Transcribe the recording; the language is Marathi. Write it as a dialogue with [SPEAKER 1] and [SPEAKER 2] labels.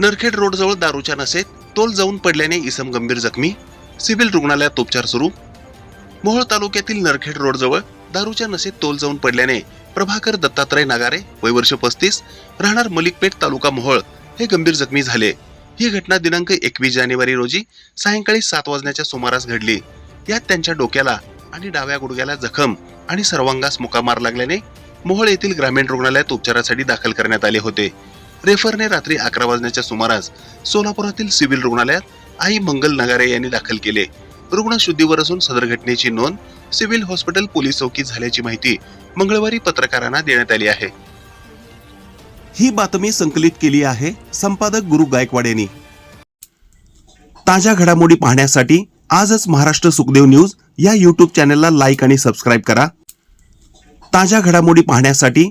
[SPEAKER 1] नरखेड रोडजवळ दारूच्या नसेत तोल जाऊन पडल्याने इसम गंभीर जखमी. सिव्हिल रुग्णालयात उपचार सुरू. मोहोळ तालुक्यातील नरखेड रोडजवळ दारूच्या नसेत तोल जाऊन पडल्याने प्रभाकर दत्तात्रय नागारे वय वर्ष पस्तीस राहणार मलिकपेठ तालुका मोहोळ हे गंभीर जखमी झाले. ही घटना दिनांक एकवीस जानेवारी रोजी सायंकाळी सात वाजण्याच्या सुमारास घडली. यात त्यांच्या डोक्याला आणि डाव्या गुडघ्याला जखम आणि सर्वांगास मुकामार लागल्याने मोहोळ येथील ग्रामीण रुग्णालयात उपचारासाठी दाखल करण्यात आले होते. रेफरने रात्री अकरा वाजण्याच्या सुमारास सोलापुरातील सिव्हिल रुग्णालयात आई मंगल नगारे यांनी दाखल केले. रुग्ण शुद्धीवर असून सदर घटनेची नोंद सिव्हिल हॉस्पिटल पोलीस चौकीत झाल्याची माहिती मंगळवारी पत्रकारांना देण्यात आली आहे. ही बातमी संकलित केली आहे संपादक गुरु गायकवाड यांनी. ताज्या घडामोडी पाहण्यासाठी आजच महाराष्ट्र सुखदेव न्यूज या यूट्यूब चॅनलला लाईक आणि सबस्क्राईब करा. ताज्या घडामोडी पाहण्यासाठी